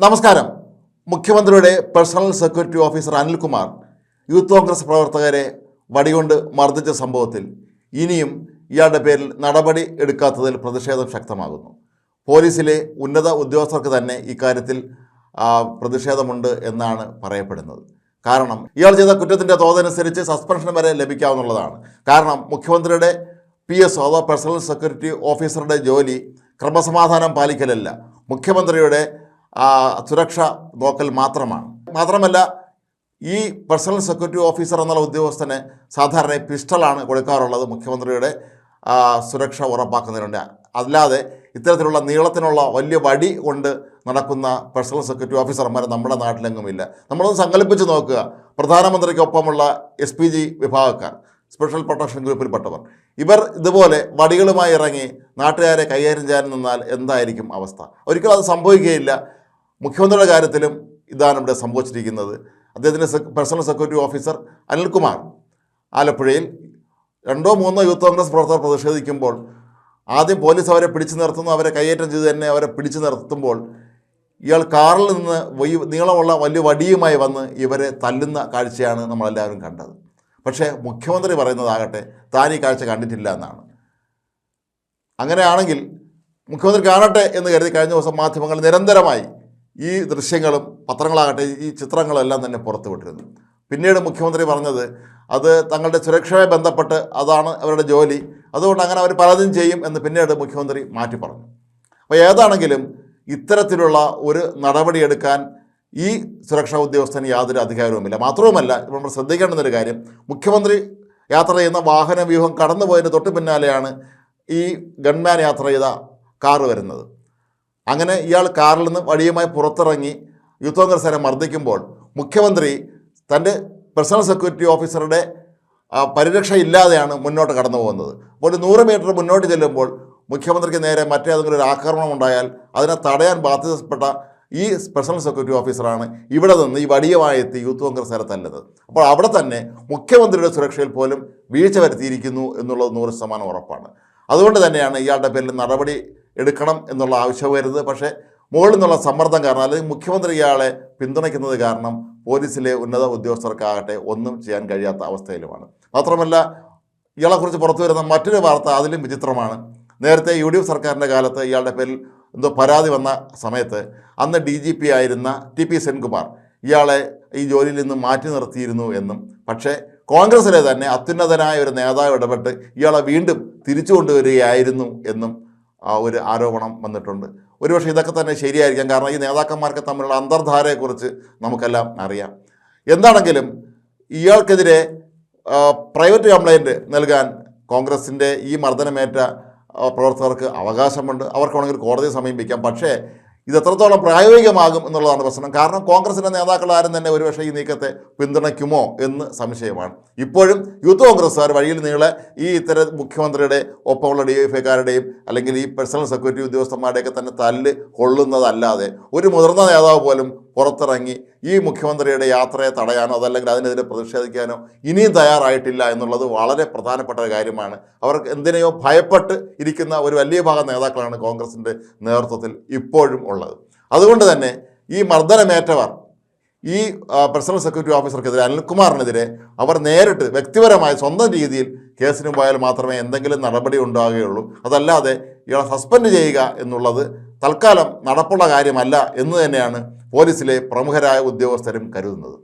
നമസ്കാരം. മുഖ്യമന്ത്രിയുടെ personal security officer Anilkumar Youth Congress പ്രവർത്തകരെ വടികൊണ്ട് മർദ്ദിച്ച സംഭവത്തിൽ ഇനിയും ഇയാളുടെ പേരിൽ നടപടി എടുക്കാത്തതിൽ പ്രതിഷേധം ശക്തമാകുന്നു. പോലീസിലെ ഉന്നത ഉദ്യോഗസ്ഥർക്ക് തന്നെ ഇക്കാര്യത്തിൽ പ്രതിഷേധമുണ്ട് എന്നാണ് പറയപ്പെടുന്നത്. കാരണം ഇയാൾ ചെയ്ത കുറ്റത്തിന്റെ തോതനുസരിച്ച് സസ്പെൻഷൻ വരെ ലഭിക്കാവുന്നതാണ്. കാരണം മുഖ്യമന്ത്രിയുടെ പി എസ് അഥവാ പേഴ്സണൽ സെക്യൂരിറ്റി ഓഫീസറുടെ ജോലി ക്രമസമാധാനം പാലിക്കലല്ല. മുഖ്യമന്ത്രിയുടെ സുരക്ഷ നോക്കൽ മാത്രമാണ്. മാത്രമല്ല ഈ പേഴ്സണൽ സെക്യൂരിറ്റി ഓഫീസർ എന്നുള്ള ഉദ്യോഗസ്ഥന് സാധാരണ പിസ്റ്റളാണ് കൊടുക്കാറുള്ളത് മുഖ്യമന്ത്രിയുടെ സുരക്ഷ ഉറപ്പാക്കുന്നതിനുണ്ട്. അല്ലാതെ ഇത്തരത്തിലുള്ള നീളത്തിനുള്ള വലിയ വടി കൊണ്ട് നടക്കുന്ന പേഴ്സണൽ സെക്യൂരിറ്റി ഓഫീസർമാർ നമ്മുടെ നാട്ടിലെങ്ങുമില്ല. നമ്മളൊന്ന് സങ്കല്പിച്ച് നോക്കുക. പ്രധാനമന്ത്രിക്കൊപ്പമുള്ള എസ് പി ജി വിഭാഗക്കാർ സ്പെഷ്യൽ പ്രൊട്ടക്ഷൻ ഗ്രൂപ്പിൽപ്പെട്ടവർ ഇവർ ഇതുപോലെ വടികളുമായി ഇറങ്ങി നാട്ടുകാരെ കൈകാര്യം ചെയ്യാൻ നിന്നാൽ എന്തായിരിക്കും അവസ്ഥ? ഒരിക്കലും അത് സംഭവിക്കുകയില്ല. മുഖ്യമന്ത്രിയുടെ കാര്യത്തിലും ഇതാണ് ഇവിടെ സംഭവിച്ചിരിക്കുന്നത്. അദ്ദേഹത്തിന്റെ പേഴ്സണൽ സെക്യൂരിറ്റി ഓഫീസർ അനിൽകുമാർ ആലപ്പുഴയിൽ രണ്ടോ മൂന്നോ യൂത്ത് കോൺഗ്രസ് പ്രവർത്തകർ പ്രതിഷേധിക്കുമ്പോൾ ആദ്യം പോലീസ് അവരെ പിടിച്ചു നിർത്തുന്നു അവരെ കൈയേറ്റം ചെയ്ത് തന്നെ അവരെ പിടിച്ചു നിർത്തുമ്പോൾ ഇയാൾ കാറിൽ നിന്ന് നീളമുള്ള വലിയ വടിയുമായി വന്ന് ഇവരെ തല്ലുന്ന കാഴ്ചയാണ് നമ്മളെല്ലാവരും കണ്ടത്. പക്ഷേ മുഖ്യമന്ത്രി പറയുന്നതാകട്ടെ താൻ ഈ കാഴ്ച കണ്ടിട്ടില്ല എന്നാണ്. അങ്ങനെയാണെങ്കിൽ മുഖ്യമന്ത്രി കാണട്ടെ എന്ന് കരുതി കഴിഞ്ഞ ദിവസം മാധ്യമങ്ങൾ നിരന്തരമായി ഈ ദൃശ്യങ്ങളും പത്രങ്ങളാകട്ടെ ഈ ചിത്രങ്ങളെല്ലാം തന്നെ പുറത്തുവിട്ടിരുന്നു. പിന്നീട് മുഖ്യമന്ത്രി പറഞ്ഞത് അത് തങ്ങളുടെ സുരക്ഷയുമായി ബന്ധപ്പെട്ട് അതാണ് അവരുടെ ജോലി അതുകൊണ്ട് അങ്ങനെ അവർ പലതും ചെയ്യും എന്ന് പിന്നീട് മുഖ്യമന്ത്രി മാറ്റി പറഞ്ഞു. അപ്പോൾ ഏതാണെങ്കിലും ഇത്തരത്തിലുള്ള ഒരു നടപടിയെടുക്കാൻ ഈ സുരക്ഷാ ഉദ്യോഗസ്ഥന് യാതൊരു അധികാരവുമില്ല. മാത്രവുമല്ല നമ്മൾ ശ്രദ്ധിക്കേണ്ടുന്നൊരു കാര്യം മുഖ്യമന്ത്രി യാത്ര ചെയ്യുന്ന വാഹന വ്യൂഹം കടന്നുപോയതിന് തൊട്ട് പിന്നാലെയാണ് ഈ ഗൺമാൻ യാത്ര ചെയ്ത കാറ് വരുന്നത്. അങ്ങനെ ഇയാൾ കാറിൽ നിന്ന് വഴിയുമായി പുറത്തിറങ്ങി യൂത്ത് മർദ്ദിക്കുമ്പോൾ മുഖ്യമന്ത്രി തന്റെ പേഴ്സണൽ സെക്യൂരിറ്റി ഓഫീസറുടെ പരിരക്ഷയില്ലാതെയാണ് മുന്നോട്ട് കടന്നു പോകുന്നത്. അപ്പോൾ ഒരു നൂറ് മീറ്റർ മുന്നോട്ട് ചെല്ലുമ്പോൾ മുഖ്യമന്ത്രിക്ക് നേരെ മറ്റേതെങ്കിലും ഒരു ആക്രമണം ഉണ്ടായാൽ അതിനെ തടയാൻ ബാധ്യതപ്പെട്ട ഈ പേഴ്സണൽ സെക്യൂരിറ്റി ഓഫീസറാണ് ഇവിടെ നിന്ന് ഈ വടിയുമായി എത്തി യൂത്ത് കോൺഗ്രസ് തല്ലുന്നത്. അപ്പോൾ അവിടെ തന്നെ മുഖ്യമന്ത്രിയുടെ സുരക്ഷയിൽ പോലും വീഴ്ച വരുത്തിയിരിക്കുന്നു എന്നുള്ളത് നൂറ് ശതമാനം ഉറപ്പാണ്. അതുകൊണ്ട് തന്നെയാണ് ഇയാളുടെ പേരിൽ നടപടി എടുക്കണം എന്നുള്ള ആവശ്യം വരുന്നത്. പക്ഷേ മുകളിൽ നിന്നുള്ള സമ്മർദ്ദം കാരണം അല്ലെങ്കിൽ മുഖ്യമന്ത്രി ഇയാളെ പിന്തുണയ്ക്കുന്നത് കാരണം പോലീസിലെ ഉന്നത ഉദ്യോഗസ്ഥർക്കാകട്ടെ ഒന്നും ചെയ്യാൻ കഴിയാത്ത അവസ്ഥയിലുമാണ്. മാത്രമല്ല ഇയാളെക്കുറിച്ച് പുറത്തു വരുന്ന മറ്റൊരു വാർത്ത അതിലും വിചിത്രമാണ്. നേരത്തെ യു ഡി എഫ് സർക്കാരിന്റെ കാലത്ത് ഇയാളുടെ പേരിൽ എന്തോ പരാതി വന്ന സമയത്ത് അന്ന് ഡി ജി പി ആയിരുന്ന ടി പി സെൻകുമാർ ഇയാളെ ഈ ജോലിയിൽ നിന്ന് മാറ്റി നിർത്തിയിരുന്നു എന്നും പക്ഷേ കോൺഗ്രസിലെ തന്നെ അത്യുന്നതനായ ഒരു നേതാവ് ഇടപെട്ട് ഇയാളെ വീണ്ടും തിരിച്ചു കൊണ്ടുവരികയായിരുന്നു എന്നും ഒരു ആരോപണം വന്നിട്ടുണ്ട്. ഒരുപക്ഷെ ഇതൊക്കെ തന്നെ ശരിയായിരിക്കാം. കാരണം ഈ നേതാക്കന്മാർക്ക് തമ്മിലുള്ള അന്തർധാരയെക്കുറിച്ച് നമുക്കെല്ലാം അറിയാം. എന്താണെങ്കിലും ഇയാൾക്കെതിരെ പ്രൈവറ്റ് കംപ്ലൈന്റ് നൽകാൻ കോൺഗ്രസിന്റെ ഈ മർദ്ദനമേറ്റ ആ, പ്രവർത്തകർക്ക് അവകാശമുണ്ട്. അവർക്ക് വേണമെങ്കിൽ കോടതിയെ സമീപിക്കാം. പക്ഷേ ഇത് എത്രത്തോളം പ്രായോഗികമാകും എന്നുള്ളതാണ് പ്രശ്നം. കാരണം കോൺഗ്രസിന്റെ നേതാക്കളാരും തന്നെ ഒരുപക്ഷെ ഈ നീക്കത്തെ പിന്തുണയ്ക്കുമോ എന്ന് സംശയമാണ്. ഇപ്പോഴും യൂത്ത് കോൺഗ്രസ്സുകാർ വഴിയിൽ നീളെ ഈ ഇത്തരം മുഖ്യമന്ത്രിയുടെ ഒപ്പമുള്ള ഡി എഫ് ഐക്കാരുടെയും അല്ലെങ്കിൽ ഈ പേഴ്സണൽ സെക്യൂരിറ്റി ഉദ്യോഗസ്ഥന്മാരുടെയൊക്കെ തന്നെ തല്ല് കൊള്ളുന്നതല്ലാതെ ഒരു മുതിർന്ന നേതാവ് പോലും പുറത്തിറങ്ങി ഈ മുഖ്യമന്ത്രിയുടെ യാത്രയെ തടയാനോ അതല്ലെങ്കിൽ അതിനെതിരെ പ്രതിഷേധിക്കാനോ ഇനിയും തയ്യാറായിട്ടില്ല എന്നുള്ളത് വളരെ പ്രധാനപ്പെട്ട ഒരു കാര്യമാണ്. അവർക്ക് എന്തിനെയോ ഭയപ്പെട്ട് ഇരിക്കുന്ന ഒരു വലിയ ഭാഗം നേതാക്കളാണ് കോൺഗ്രസിന്റെ നേതൃത്വത്തിൽ ഇപ്പോഴും ഉള്ളത്. അതുകൊണ്ട് തന്നെ ഈ മർദ്ദനമേറ്റവർ ഈ പ്രസിഡന്റ് സെക്യൂരിറ്റി ഓഫീസർക്കെതിരെ അനിൽകുമാറിനെതിരെ അവർ നേരിട്ട് വ്യക്തിപരമായ സ്വന്തം രീതിയിൽ കേസിന് പോയാൽ മാത്രമേ എന്തെങ്കിലും നടപടി ഉണ്ടാവുകയുള്ളൂ അതല്ലാതെ ഇയാളെ സസ്പെൻഡ് ചെയ്യുക എന്നുള്ളത് തൽക്കാലം നടപ്പുള്ള കാര്യമല്ല എന്ന് തന്നെയാണ് പോലീസിലെ പ്രമുഖരായ ഉദ്യോഗസ്ഥരും കരുതുന്നത്.